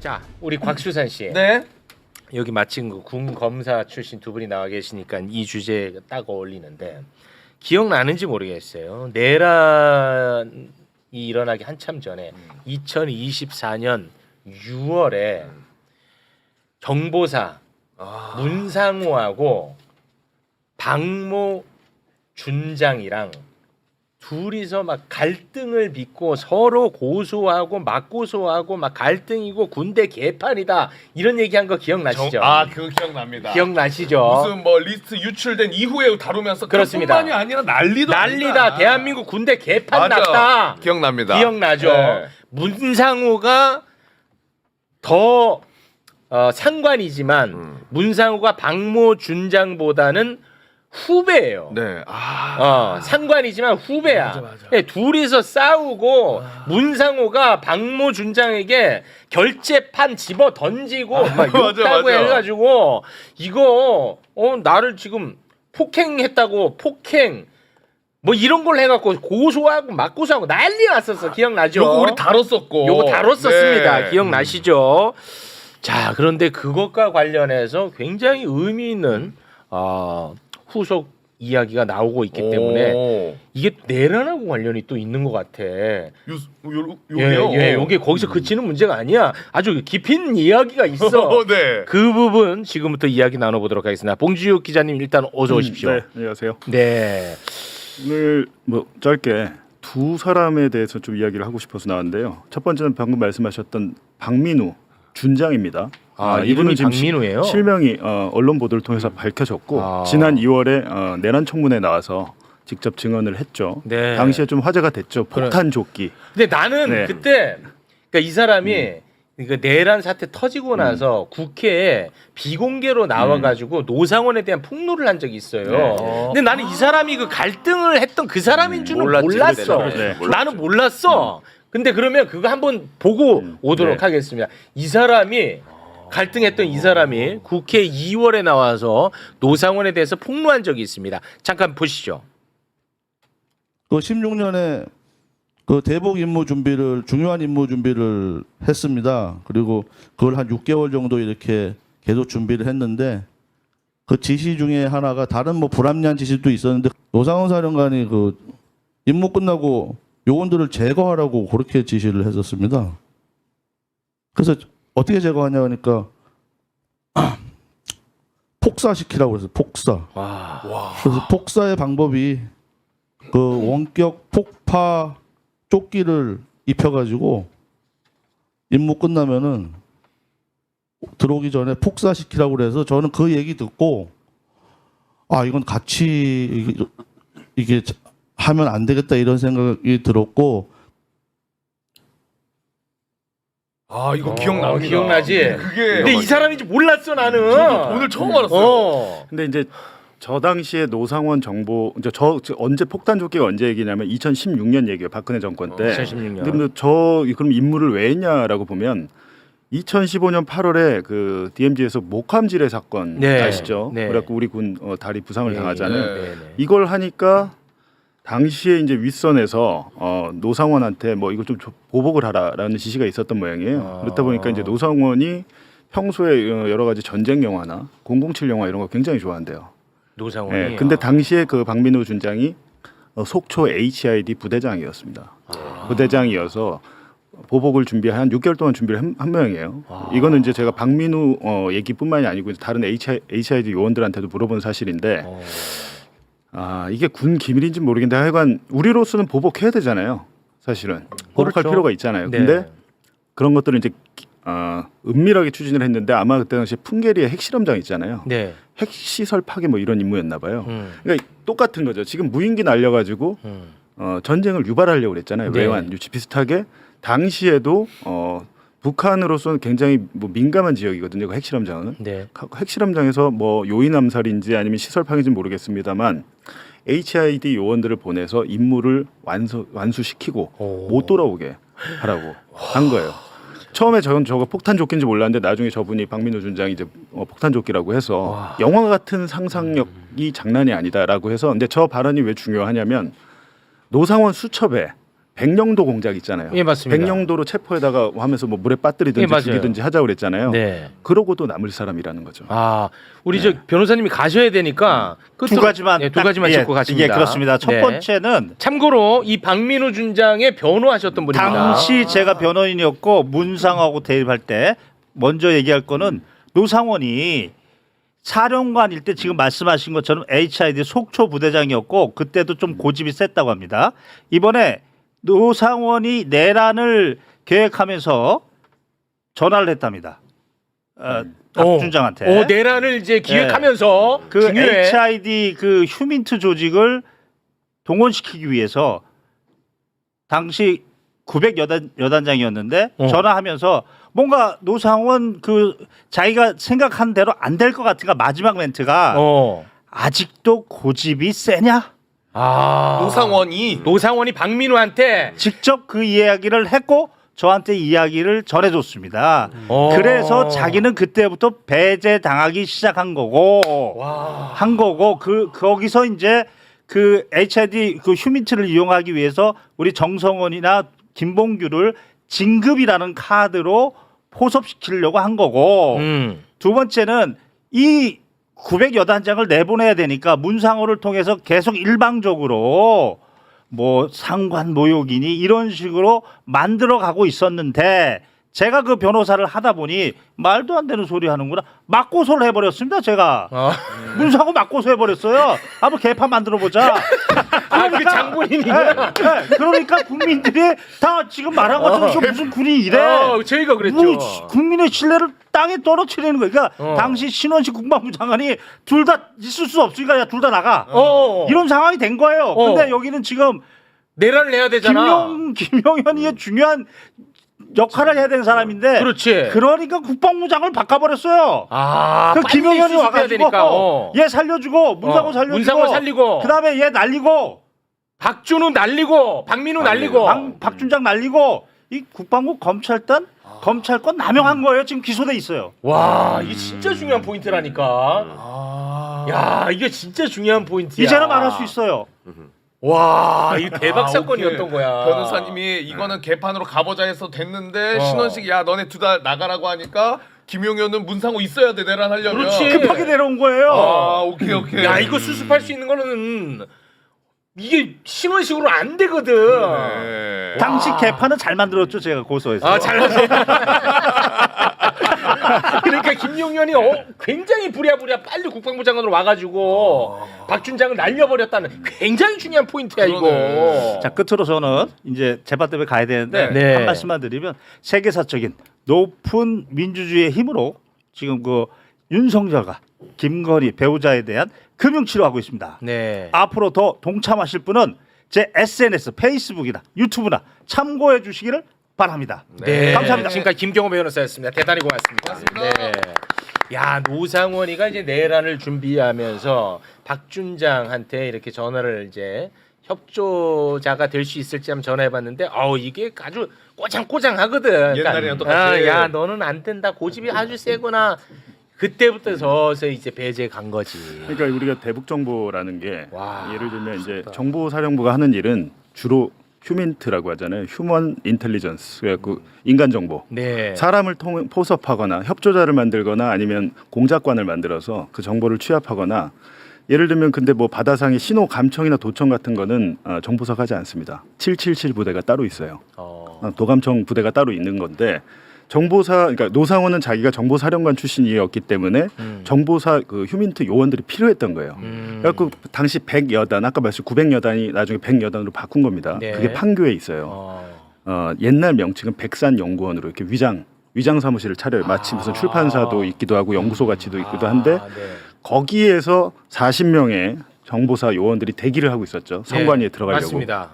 자, 우리 곽수산 씨. 네. 여기 마침 그군 검사 출신 두 분이 나와 계시니까 이 주제에 딱 어울리는데 기억나는지 모르겠어요. 내란이 일어나기 한참 전에 2024년 6월에 정보사 아. 문상호하고 박모 준장이랑 둘이서 막 갈등을 빚고 서로 고소하고 맞고소하고 막 갈등이고 군대 개판이다 이런 얘기한 거 기억나시죠? 정- 아, 그거 기억납니다. 기억나시죠? 무슨 뭐 리스트 유출된 이후에 다루면서 그렇습니다. 그뿐만이 아니라 난리도 난리다. 아니다. 대한민국 군대 개판 맞아. 났다. 기억납니다. 기억나죠? 네. 문상호가 더 어, 상관이지만 음. 문상호가 박모 준장보다는 후배예요. 네. 아. 어, 상관이지만 후배야. 맞아, 맞아. 예, 둘이서 싸우고 문상호가 박모 준장에게 결재판 집어 던지고 막 맞아, 욕하고 맞아. 해가지고 이거 어 나를 지금 폭행했다고 폭행 뭐 이런 걸 해갖고 고소하고 맞고소하고 난리 났었어 기억나죠? 요거 우리 다뤘었고. 요거 다뤘었습니다. 네. 기억나시죠? 자, 그런데 그것과 관련해서 굉장히 의미 있는 어, 후속 이야기가 나오고 있기 때문에 오. 이게 내란하고 관련이 또 있는 것 같아. 예, 요, 요, 예, 요게요. 예, 요게 거기서 그치는 문제가 아니야. 아주 있는 이야기가 있어. 어, 네. 그 부분 지금부터 이야기 나눠보도록 하겠습니다. 봉지욱 기자님 일단 어서 오십시오. 네, 안녕하세요. 네. 오늘 뭐 짧게 두 사람에 대해서 좀 이야기를 하고 싶어서 나왔는데요. 첫 번째는 방금 말씀하셨던 박민우 준장입니다. 아, 이분이 박민우예요? 실명이 어, 언론 보도를 통해서 밝혀졌고 아. 지난 2월에 어, 내란 청문회에 나와서 직접 증언을 했죠. 네. 당시에 좀 화제가 됐죠. 폭탄 조끼. 근데 나는 네. 그때 그러니까 이 사람이 그 내란 사태 터지고 나서 국회에 비공개로 나와가지고 노상원에 대한 폭로를 한 적이 있어요. 네. 근데 나는 이 사람이 그 갈등을 했던 그 사람인 줄은 몰랐지, 몰랐어. 그때는. 네. 나는 몰랐어. 근데 그러면 그거 한번 보고 오도록 네. 하겠습니다. 이 사람이 갈등했던 이 사람이 국회 2월에 나와서 노상원에 대해서 폭로한 적이 있습니다. 잠깐 보시죠. 그 16년에 그 대북 임무 준비를 중요한 임무 준비를 했습니다. 그리고 그걸 한 6개월 정도 이렇게 계속 준비를 했는데 그 지시 중에 하나가 다른 뭐 불합리한 지시도 있었는데 노상원 사령관이 그 임무 끝나고 요원들을 제거하라고 그렇게 지시를 했었습니다. 그래서 어떻게 제거하냐 하니까 폭사시키라고 그래서 폭사. 와. 그래서 폭사의 방법이 그 원격 폭파 조끼를 입혀가지고 임무 끝나면은 들어오기 전에 폭사시키라고 그래서 저는 그 얘기 듣고 아 이건 같이 이게, 이게 하면 안 되겠다 이런 생각이 들었고 아, 이거 어, 기억납니다. 기억나지? 그게 근데 이 사람인지 몰랐어 나는. 오늘 처음 알았어요. 어. 근데 이제 저 당시에 노상원 정보 이제 저, 저 언제 폭탄 조끼가 언제 얘기냐면 2016년 얘기예요. 박근혜 정권 때. 2016년. 근데 저 그럼 임무를 왜 했냐라고 보면 2015년 8월에 그 DMZ에서 목함지뢰 사건 네. 아시죠? 네. 그래갖고 우리 군 어, 다리 부상을 네, 당하잖아요. 네, 네. 이걸 하니까 당시에 이제 윗선에서 어, 노상원한테 뭐 이거 좀 조- 보복을 하라라는 지시가 있었던 모양이에요. 아. 그렇다 보니까 이제 노상원이 평소에 어, 여러 가지 전쟁 영화나 007 영화 이런 거 굉장히 좋아한대요. 노상원이. 예, 근데 당시에 그 박민호 준장이 어, 속초 HID 부대장이었습니다. 아. 부대장이어서 보복을 준비한 6개월 동안 준비를 한, 한 모양이에요. 아. 이거는 이제 제가 박민우 어, 얘기뿐만이 아니고 이제 다른 HI, HID 요원들한테도 물어본 사실인데 어. 아 이게 군 기밀인지 는 모르겠는데 하여간 우리로서는 보복해야 되잖아요. 사실은 보복할 그렇죠. 필요가 있잖아요. 네. 근데 그런 것들을 이제 어, 은밀하게 추진을 했는데 아마 그때 당시 풍계리의 핵실험장 있잖아요. 네. 핵시설 파괴 뭐 이런 임무였나 봐요. 음. 그러니까 똑같은 거죠. 지금 무인기 날려가지고 음. 어, 전쟁을 유발하려고 그랬잖아요. 네. 외환 유치 비슷하게 당시에도 어, 북한으로서는 굉장히 뭐 민감한 지역이거든요. 그 핵실험장은 네. 가- 핵실험장에서 뭐 요인 암살인지 아니면 시설 파괴인지 모르겠습니다만 HID 요원들을 보내서 임무를 완수 완수시키고 오. 못 돌아오게 하라고 한 거예요. 처음에 저는 저거 폭탄 조끼인지 몰랐는데 나중에 저분이 박민호 준장이 이제 어, 폭탄 조끼라고 해서 와. 영화 같은 상상력이 장난이 아니다라고 해서 근데 저 발언이 왜 중요하냐면 노상원 수첩에 백령도 공작 있잖아요. 예, 맞습니다. 백령도로 체포에다가 하면서 뭐 물에 예, 빠뜨리든지 맞아요. 죽이든지 하자고 그랬잖아요. 네. 그러고도 남을 사람이라는 거죠. 아, 우리 저 변호사님이 가셔야 되니까 두 끝으로- 가지만 네, 두 딱- 가지만 예, 짚고 가십니다. 예, 그렇습니다. 첫 네. 번째는 참고로 이 박민우 준장의 변호하셨던 분입니다. 당시 제가 변호인이었고 문상하고 대립할 때 먼저 얘기할 거는 노상원이 사령관일 때 지금 말씀하신 것처럼 HID 속초 부대장이었고 그때도 좀 고집이 셌다고 합니다. 이번에 노상원이 내란을 계획하면서 전화를 했답니다. 어, 박준장한테. 어, 내란을 이제 기획하면서 그 중요해. HID 그 휴민트 조직을 동원시키기 위해서 당시 900 여단 여단장이었는데 어. 전화하면서 뭔가 노상원 그 자기가 생각한 대로 안 될 것 같으니까 마지막 멘트가 어. 아직도 고집이 세냐? 아. 노상원이 노상원이 박민우한테 직접 그 이야기를 했고 저한테 이야기를 전해줬습니다. 어. 그래서 자기는 그때부터 배제 당하기 시작한 거고 와. 한 거고 그 거기서 이제 그 HID 그 휴민트를 이용하기 위해서 우리 정성원이나 김봉규를 진급이라는 카드로 포섭시키려고 한 거고 음. 두 번째는 이 900 여단 장을 내보내야 되니까 문상호를 통해서 계속 일방적으로 뭐 상관 모욕이니 이런 식으로 만들어 가고 있었는데 제가 그 변호사를 하다 보니 말도 안 되는 소리 하는구나 맞고소를 해버렸습니다 제가 어. 문상호 맞고소 해버렸어요 한번 개판 만들어 보자 아, 그 장본인이구나. 네, 네. 그러니까 국민들이 다 지금 말한 것처럼 저 무슨 군이 이래 어, 저희가 그랬죠. 뭐 시- 국민의 신뢰를 땅에 떨어뜨리는 거야. 그러니까 어. 당시 신원식 국방부 장관이 둘 다 있을 수 없으니까 둘다 나가. 어. 이런 상황이 된 거예요. 어. 근데 여기는 지금 내란을 내야 되잖아. 김용 김용현이 중요한 역할을 해야 되는 사람인데 그렇지. 그러니까 국방부장을 바꿔버렸어요. 아, 그 김용현이 수습해야 와가지고 되니까. 어. 얘 살려주고 문상호 어, 살려주고 문상호 살리고. 그다음에 얘 날리고 박준우 날리고 박민우 날리고. 박, 박준장 날리고 이 국방부 검찰단 검찰권 남용한 거예요. 지금 기소돼 있어요. 와, 이게 진짜 중요한 포인트라니까. 아. 야, 이게 진짜 중요한 포인트야. 이제는 말할 수 있어요. 와, 이 대박 아, 사건이었던 오케이. 거야. 변호사님이 이거는 개판으로 가보자 해서 됐는데 어. 신원식 야 너네 두 달 나가라고 하니까 김용현은 문상호 있어야 돼 내란 하려면 그렇지. 급하게 내려온 거예요. 아 오케이 오케이 야, 이거 수습할 수 있는 거는 이게 신원식으로 안 되거든. 네. 당시 개판은 잘 만들었죠. 제가 고소해서. 아, 잘하네. 그러니까 김용현이 어, 굉장히 부랴부랴 빨리 국방부 장관으로 와가지고 박준장을 날려버렸다는 굉장히 중요한 포인트야. 이거. 자 끝으로 저는 이제 재판대회 가야 되는데 네. 한 말씀만 드리면 세계사적인 높은 민주주의의 힘으로 지금 그 윤석열과 김건희 배우자에 대한 금융 치료하고 있습니다. 네. 앞으로 더 동참하실 분은 제 SNS, 페이스북이나 유튜브나 참고해 주시기를 바랍니다. 네. 감사합니다. 지금까지 김경호 변호사였습니다. 대단히 고맙습니다. 고맙습니다. 네. 야 노상원이가 이제 내란을 준비하면서 박준장한테 이렇게 전화를 이제 협조자가 될 수 있을지 한번 전화해봤는데 어우 이게 아주 꼬장꼬장하거든. 옛날이랑 똑같이. 아, 야 너는 안 된다. 고집이 아주 세구나. 그때부터 서서 이제 배제 간 거지. 그러니까 우리가 대북 정보라는 게 와, 예를 들면 이제. 정보사령부가 하는 일은 주로 휴민트라고 하잖아요. 휴먼 인텔리전스 그래갖고 인간 정보. 네. 사람을 통 포섭하거나 협조자를 만들거나 아니면 공작관을 만들어서 그 정보를 취합하거나 예를 들면 근데 뭐 바다상의 신호 감청이나 도청 같은 거는 어, 정보사가 하지 않습니다. 777 부대가 따로 있어요. 어. 어, 도감청 부대가 따로 있는 건데 정보사 그러니까 노상원은 자기가 정보사령관 출신이었기 때문에 음. 정보사 그 휴민트 요원들이 필요했던 거예요. 음. 그래갖고 당시 100여단 아까 말씀 900여단이 나중에 100여단으로 바꾼 겁니다. 네. 그게 판교에 있어요. 어. 어, 옛날 명칭은 백산 연구원으로 이렇게 위장 위장 사무실을 차려요. 마치 무슨 아. 출판사도 있기도 하고 연구소 같이도 있기도 한데 아, 네. 거기에서 40명의 정보사 요원들이 대기를 하고 있었죠. 성관위에 네, 들어가려고. 맞습니다.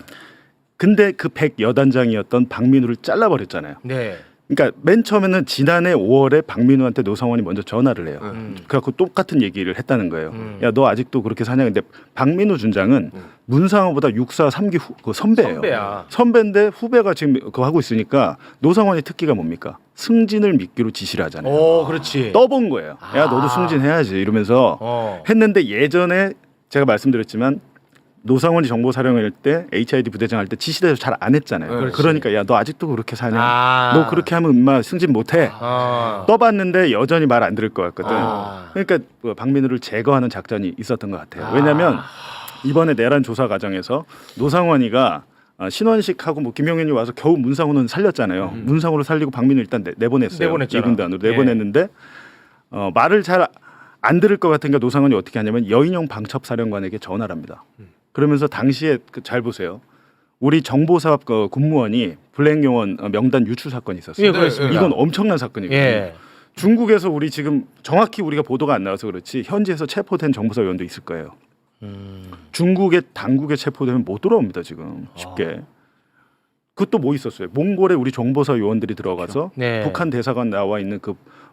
근데 그 100여단장이었던 박민우를 잘라버렸잖아요. 네. 그러니까 맨 처음에는 지난해 5월에 박민우한테 노상원이 먼저 전화를 해요. 음. 그래갖고 똑같은 얘기를 했다는 거예요. 음. 야너 아직도 그렇게 사냐? 근데 박민우 준장은 문상호보다 육사 삼기 후, 그 선배예요. 선배야. 선배인데 후배가 지금 그거 하고 있으니까 노상원의 특기가 뭡니까? 승진을 믿기로 지시를 하잖아요. 오, 그렇지. 떠본 거예요. 야 아. 너도 승진해야지 이러면서 어. 했는데 예전에 제가 말씀드렸지만 노상원이 정보 사령할 때 HID 부대장 할 때 지시대에서 잘안 했잖아요. 네, 그렇지. 그러니까 야 너 아직도 그렇게 사냐? 아. 너 그렇게 하면 엄마 승진 못해. 아. 떠봤는데 여전히 말 안 들을 것 같거든. 아. 그러니까 뭐 박민우를 제거하는 작전이 있었던 것 같아요. 왜냐하면 이번에 내란 조사 과정에서 노상원이가 어, 신원식하고 뭐 김용현이 와서 겨우 문상호는 살렸잖아요. 문상호를 살리고 박민우 일단 내, 내보냈어요. 내보냈잖아. 이군단으로 예. 내보냈는데 어, 말을 잘 안 들을 것 같으니까 노상원이 어떻게 하냐면 여인용 방첩 사령관에게 전화를 합니다. 그러면서 당시에 그, 잘 보세요. 우리 정보사업 그 군무원이 블랙용원 어, 명단 유출 사건이 있었어요. 예, 그렇습니다. 이건 엄청난 사건이거든요. 예. 중국에서 우리 지금 정확히 우리가 보도가 안 나와서 그렇지 현지에서 체포된 정보사 요원도 있을 거예요. 음. 중국의 당국에 체포되면 못 돌아옵니다 지금 쉽게. 그것도 뭐 있었어요? 몽골에 우리 정보사 요원들이 들어가서 네. 북한 대사관 나와 있는 그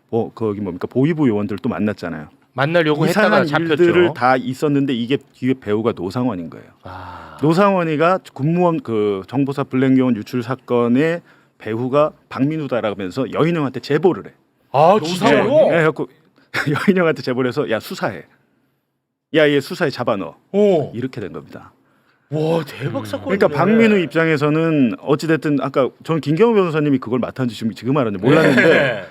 뭐, 거기 뭡니까 보위부 요원들도 만났잖아요. 만나려고 했다가 이상한 잡혔죠. 일들을 다 있었는데 이게 뒤에 배우가 노상원인 거예요. 아. 노상원이가 군무원 그 정보사 블랙요원 유출 사건의 배후가 박민우다라면서 여인형한테 제보를 해. 아, 예, 진짜로? 예, 그래갖고 여인형한테 제보를 해서 야 수사해. 야 얘 수사에 잡아넣어. 오. 이렇게 된 겁니다. 와, 대박 사건. 그러니까 박민우 입장에서는 어찌 됐든 아까 전 김경호 변호사님이 그걸 맡았는지 지금 지금 알았는데 몰랐는데 네.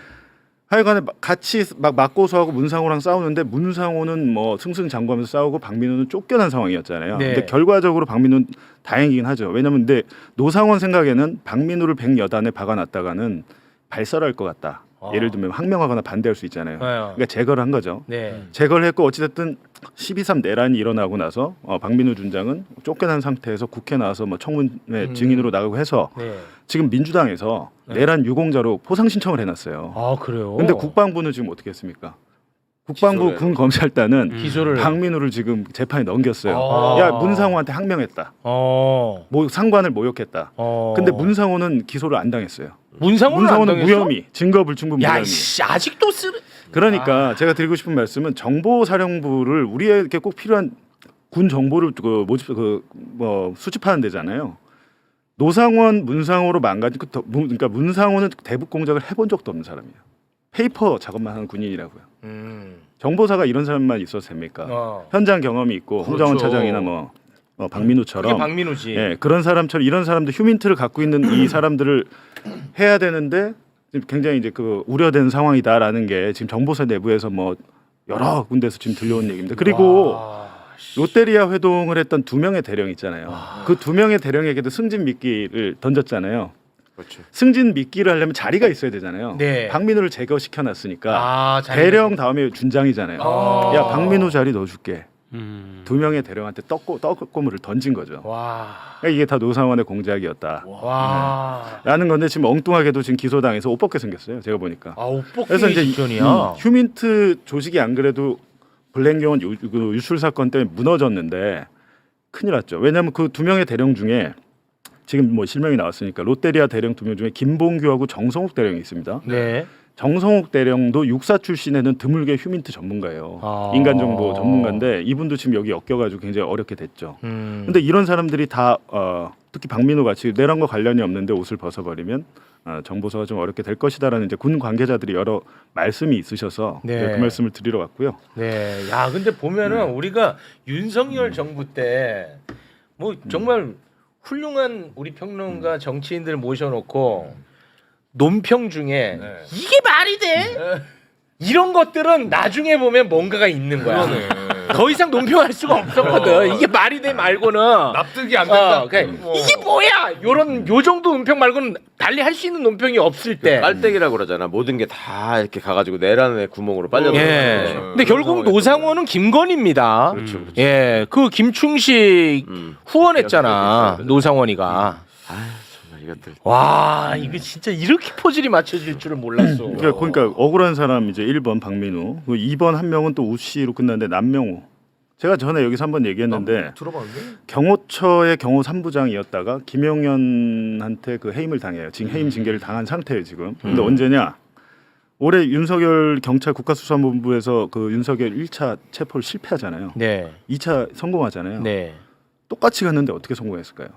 하여간에 막 같이 막 맞고소하고 문상호랑 싸우는데 문상호는 뭐 승승장구하면서 싸우고 박민우는 쫓겨난 상황이었잖아요. 네. 근데 결과적으로 박민우는 다행이긴 하죠. 왜냐면 근데 노상원 생각에는 박민우를 백여단에 박아놨다가는 발설할 것 같다. 아. 예를 들면 항명하거나 반대할 수 있잖아요. 네. 그러니까 제거를 한 거죠. 네. 제거를 했고 어찌됐든 12.3 내란이 일어나고 나서 어, 박민우 준장은 쫓겨난 상태에서 국회 나와서 뭐 청문회 음. 증인으로 나가고 해서 네. 지금 민주당에서 네. 내란 유공자로 포상 신청을 해놨어요. 아, 그래요? 근데 국방부는 지금 어떻게 했습니까? 국방부 기소를 군 검찰단은 기소를 박민우를 지금 재판에 넘겼어요. 아. 야 문상호한테 항명했다. 어. 뭐 상관을 모욕했다. 어. 근데 문상호는 기소를 안 당했어요. 문상호는 문상호는 안 당했어? 무혐의, 증거 불충분 야, 무혐의. 씨, 아직도 쓰 그러니까 제가 드리고 싶은 말씀은 정보사령부를 우리에게 꼭 필요한 군 정보를 그 모집 그뭐 수집하는 데잖아요. 노상원, 문상호로 망가진 그 그러니까 문상호는 대북 공작을 해본 적도 없는 사람이에요. 페이퍼 작업만 하는 군인이라고요. 음. 정보사가 이런 사람만 있어도 됩니까? 어. 현장 경험이 있고 홍정원 그렇죠. 차장이나 뭐 어, 그게 박민우처럼 박민우지. 예, 그런 사람처럼 이런 사람들 휴민트를 갖고 있는 이 사람들을 해야 되는데 지금 굉장히 이제 그 우려되는 상황이다라는 게 지금 정보사 내부에서 뭐 여러 군데서 지금 들려온 얘기입니다. 그리고 와, 씨. 롯데리아 회동을 했던 두 명의 대령 있잖아요. 아. 그두 명의 대령에게도 승진 미끼를 던졌잖아요. 그렇죠. 승진 미끼를 하려면 자리가 있어야 되잖아요. 네. 박민우를 제거시켜 놨으니까 아, 잘 대령 다음에 준장이잖아요. 아. 야 박민우 자리 넣어줄게. 음. 두 명의 대령한테 떡고 떡고물을 던진 거죠. 와. 그러니까 이게 다 노상원의 공작이었다. 와. 라는 건데 지금 엉뚱하게도 지금 기소당해서 옷 벗게 생겼어요. 제가 보니까. 아, 옷 벗기 그래서 이제 직전이야. 음, 휴민트 조직이 안 그래도 유, 그 유출 사건 때문에 무너졌는데 큰일 났죠. 왜냐하면 그 두 명의 대령 중에 지금 뭐 실명이 나왔으니까 롯데리아 대령 두 명 중에 김봉규하고 정성욱 대령이 있습니다. 네. 정성욱 대령도 육사 출신에는 드물게 휴민트 전문가예요. 아. 인간 정보 전문가인데 이분도 지금 여기 엮여가지고 굉장히 어렵게 됐죠. 음. 근데 이런 사람들이 다 어, 특히 박민호 같이 내란과 관련이 없는데 옷을 벗어버리면 어, 정보서가 좀 어렵게 될 것이다라는 이제 군 관계자들이 여러 말씀이 있으셔서 네. 제가 그 말씀을 드리러 왔고요. 네. 야, 근데 보면은 우리가 윤석열 정부 때 뭐 정말 훌륭한 우리 평론가 정치인들 모셔놓고 논평 중에 네. 이게 말이 돼? 이런 것들은 나중에 보면 뭔가가 있는 거야. 더 이상 논평할 수가 없었거든. 이게 말이 돼 말고는. 납득이 안 된다. 어, 뭐. 이게 뭐야? 요런 요 정도 논평 말고는 달리 할 수 있는 논평이 없을 때. 깔때기라고 그러잖아. 모든 게 다 이렇게 가가지고 내란의 구멍으로 빨려. 예. 그렇죠. 근데 결국 노상원은 김건희입니다. 그렇죠, 그렇죠. 예. 그 김충식 음. 후원했잖아. 그렇죠. 노상원이가. 이것들. 와, 이거 진짜 이렇게 퍼즐이 맞춰질 줄은 몰랐어. 그러니까, 그러니까 억울한 사람 이제 1번 박민우, 그 2번 한 명은 또 우씨로 끝났는데 남명우. 제가 전에 여기서 한번 얘기했는데 들어봤는데? 경호처의 경호 3부장이었다가 김용현한테 그 해임을 당해요. 지금 해임 징계를 당한 상태예요 지금. 근데 언제냐? 올해 윤석열 경찰 국가수사본부에서 그 윤석열 1차 체포를 실패하잖아요. 네. 2차 성공하잖아요. 네. 똑같이 갔는데 어떻게 성공했을까요?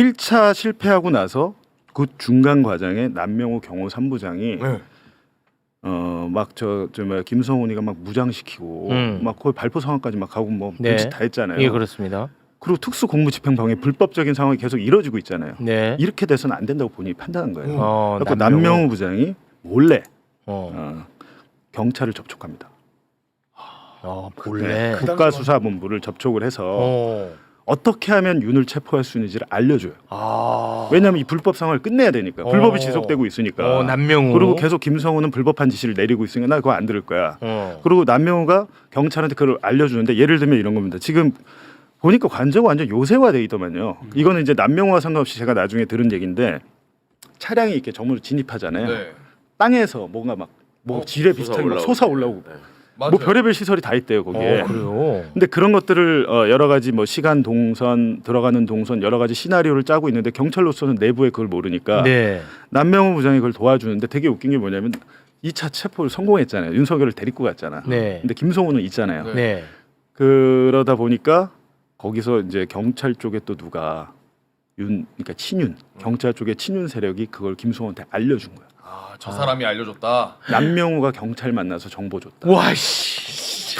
1차 실패하고 나서 그 중간 과정에 남명호 경호 3부장이 네. 어막 저저 뭐야 김성훈이가 막 무장시키고 음. 막 거의 발포 상황까지 막 가고 뭐 네. 별짓 다 했잖아요. 예, 그렇습니다. 그리고 특수 공무집행방해 불법적인 상황이 계속 이뤄지고 있잖아요. 네. 이렇게 돼서는 안 된다고 본인이 판단한 거예요. 어, 그래서 남명우 부장이 몰래 어. 어, 경찰을 접촉합니다. 어, 몰래. 국가수사본부를 접촉을 해서 어. 어떻게 하면 윤을 체포할 수 있는지를 알려줘요. 아. 왜냐하면 이 불법 상황을 끝내야 되니까 어. 불법이 지속되고 있으니까. 어, 남명우. 그리고 계속 김성우는 불법한 지시를 내리고 있으니까 나 그거 안 들을 거야. 어. 그리고 남명우가 경찰한테 그걸 알려주는데 예를 들면 이런 겁니다. 지금 보니까 관저가 완전 요새화돼 있더만요. 이거는 이제 남명우와 상관없이 제가 나중에 들은 얘기인데 차량이 이렇게 정문으로 진입하잖아요. 네. 땅에서 뭔가 막뭐 어, 지뢰 비슷한 올라오고. 솟아 올라오고 네. 맞아요. 뭐 별의별 시설이 다 있대요 거기에. 어, 그래요. 근데 그런 것들을 어, 여러 가지 뭐 시간 동선 들어가는 동선 여러 가지 시나리오를 짜고 있는데 경찰로서는 내부에 그걸 모르니까 네. 남명호 부장이 그걸 도와주는데 되게 웃긴 게 뭐냐면 2차 체포를 성공했잖아요. 윤석열을 데리고 갔잖아. 네. 근데 김성우는 있잖아요. 네. 네. 그러다 보니까 거기서 이제 경찰 쪽에 또 누가 윤 그러니까 친윤 경찰 쪽에 친윤 세력이 그걸 김성우한테 알려준 거야. 아, 저 사람이 알려줬다. 남명우가 경찰 만나서 정보 줬다. 와 씨.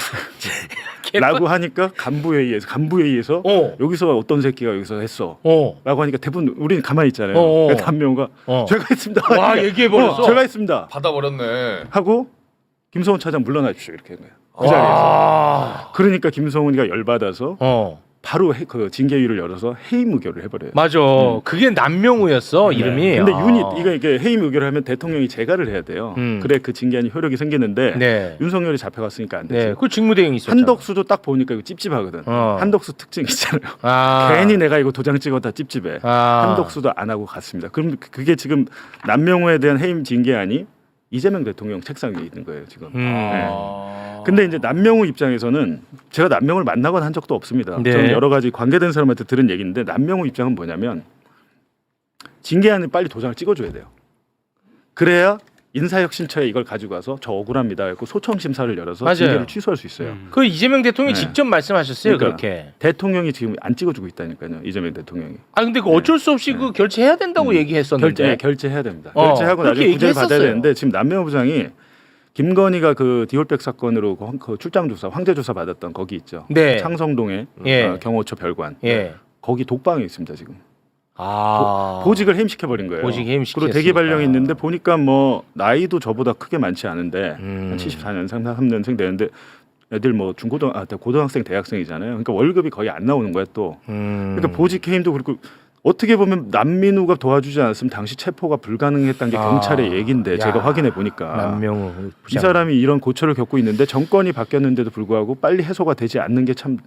라고 하니까 간부 회의에서 간부 회의에서 어. 여기서 어떤 새끼가 여기서 했어. 어. 라고 하니까 대부분 우리는 가만히 있잖아요. 어, 어. 그래서 남명우가 어. 제가 했습니다. 와, 그러니까, 얘기해 버렸어? 어, 제가 했습니다. 받아 버렸네. 하고 김성훈 차장 물러나 주십시오 이렇게 한 거예요. 그 자리에서. 아. 그러니까 김성훈이가 열받아서 어. 바로 해, 그 징계위를 열어서 해임 의결을 해버려요. 맞아. 그게 남명우였어 이름이. 네. 근데 아. 유닛 이거 이게 해임 의결을 하면 대통령이 재가를 해야 돼요. 음. 그래 그 징계안이 효력이 생기는데 네. 윤석열이 잡혀갔으니까 안 되지. 네. 그 직무대행 있었죠. 한덕수도 딱 보니까 이거 찝찝하거든. 어. 한덕수 특징 있잖아요. 아. 괜히 내가 이거 도장 찍었다 찝찝해. 아. 한덕수도 안 하고 갔습니다. 그럼 그게 지금 남명호에 대한 해임 징계안이 이재명 대통령 책상 위에 있는 거예요 지금. 음. 아. 근데 이제 남명우 입장에서는 제가 남명을 만나거나 한 적도 없습니다. 네. 저는 여러 가지 관계된 사람한테 들은 얘기인데 남명우 입장은 뭐냐면 징계안을 빨리 도장을 찍어줘야 돼요. 그래야 인사혁신처에 이걸 가지고 가서 저 억울합니다. 했고 소청 심사를 열어서 맞아요. 징계를 취소할 수 있어요. 그 이재명 대통령이 네. 직접 말씀하셨어요 그러니까. 그렇게. 대통령이 지금 안 찍어주고 있다니까요. 이재명 대통령이 아 근데 그 어쩔 수 없이 그 결제해야 된다고 음. 얘기했었는데. 결제 결제해야 됩니다. 어, 결제하고 그렇게 나중에 구제를 받아야 얘기했었어요. 되는데 지금 남명우 부장이 김건희가 그 디올백 사건으로 그 황- 그 출장 조사, 황제 조사 받았던 거기 있죠. 네. 창성동에 예. 어, 경호처 별관. 예. 거기 독방에 있습니다 지금. 아. 보 직을 해임시켜 버린 거예요. 보직 해임시켰으니까. 그리고 대기 발령이 있는데 보니까 뭐 나이도 저보다 크게 많지 않은데 음. 한 74년생, 3년생 되는데 애들 뭐 중고등 아 고등학생, 대학생이잖아요. 그러니까 월급이 거의 안 나오는 거야 또. 음. 그러니까 보직 해임도 그렇고 어떻게 보면 남민우가 도와주지 않았으면 당시 체포가 불가능했던 게 아. 경찰의 얘긴데 야. 제가 확인해 보니까 남명우 이 부장. 사람이 이런 고초를 겪고 있는데 정권이 바뀌었는데도 불구하고 빨리 해소가 되지 않는 게 참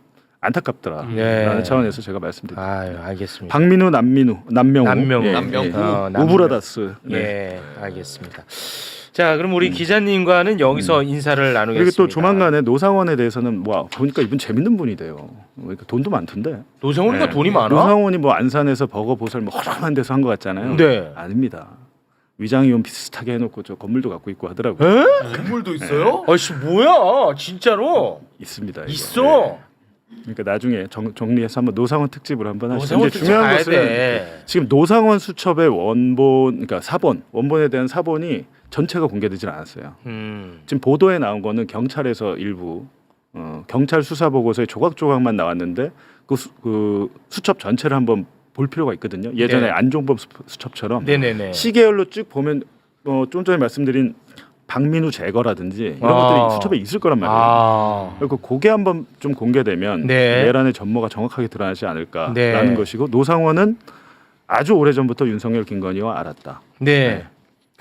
안타깝더라라는 네. 차원에서 제가 말씀드립니다. 아유 알겠습니다. 박민우, 남민우, 남명우, 남명우. 남명우. 어, 남명우. 우브라다스. 네. 예, 알겠습니다. 자, 그럼 우리 기자님과는 여기서 인사를 나누겠습니다. 음. 그리고 또 조만간에 노상원에 대해서는 뭐 보니까 이분 재밌는 분이래요. 그러니까 돈도 많던데. 노성훈이가 네. 돈이 많아? 노상원이 뭐 안산에서 버거 보살 뭐 허름한 데서 한 것 같잖아요. 네. 아닙니다. 위장이온 비슷하게 해놓고 저 건물도 갖고 있고 하더라고요. 에? 건물도 있어요? 아씨 뭐야? 진짜로 있습니다. 이거. 있어. 네. 그러니까 나중에 정, 정리해서 한번 노상원 특집으로 한번 하시죠. 특집 중요한 가야 것은 돼. 지금 노상원 수첩의 원본, 그러니까 사본, 원본에 대한 사본이 전체가 공개되질 않았어요. 음. 지금 보도에 나온 거는 경찰에서 일부 어, 경찰 수사 보고서에 조각조각만 나왔는데 그, 수, 그 수첩 전체를 한번 볼 필요가 있거든요. 예전에 네. 안종범 수, 수첩처럼 네네네. 시계열로 쭉 보면 어, 좀 전에 말씀드린 박민우 제거라든지 이런 아. 것들이 수첩에 있을 거란 말이에요. 아. 그리고 그게 한번 좀 공개되면 네. 내란의 전모가 정확하게 드러나지 않을까라는 네. 것이고 노상원은 아주 오래 전부터 윤석열 김건희와 알았다. 네.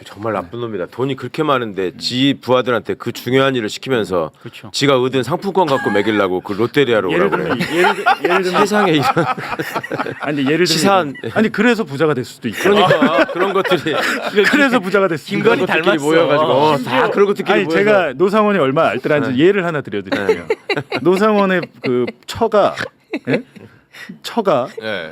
정말 나쁜 놈이다. 돈이 그렇게 많은데 지 부하들한테 그 중요한 일을 시키면서 지가 얻은 상품권 갖고 먹이려고 그 롯데리아로 예를 오라고 들면 그래. 예를, 들- 예를 들면 세상에 이런 아니 예를 들면 치사한- 아니 그래서 부자가 될 수도 있고 그러니까 그런 것들이 그래서 부자가 됐습니다. 김건희 그런 것들끼리 닮았어. 모여가지고 어, 다 그런 것들끼리 아니 모여서 제가 노상원이 얼마 알뜰한지 예를 하나 드려드릴게요. 노상원의 그 처가 예? 처가 예.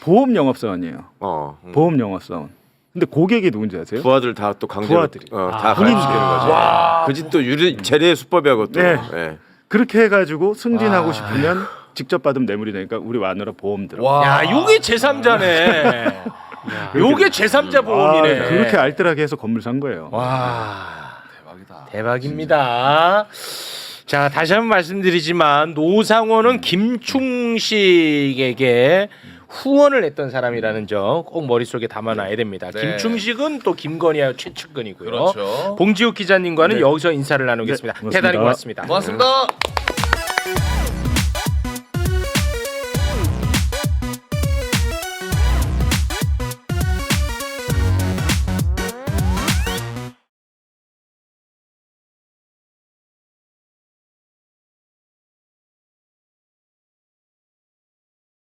보험 영업사원이에요. 어 보험 영업사원. 근데 고객이 누군지 아세요? 부하들 다 또 강제로 부하들이. 어, 다 군인들. 가입시키는 거지. 그 집도 유리 재래의 수법이하고 또. 네. 예. 그렇게 해가지고 승진하고 아. 싶으면 직접 받으면 뇌물이 되니까 우리 마누라 보험 들어. 와. 야, 요게 제3자네. 요게 제3자 보험이네. 아, 그렇게 알뜰하게 해서 건물 산 거예요. 와. 대박이다. 대박입니다. 자, 다시 한번 말씀드리지만 노상원은 김충식에게 후원을 했던 사람이라는 점 꼭 머릿속에 담아놔야 됩니다. 네. 김충식은 또 김건희와 최측근이고요. 그렇죠. 봉지욱 기자님과는 네. 여기서 인사를 나누겠습니다. 네, 대단히 고맙습니다. 고맙습니다. 고맙습니다.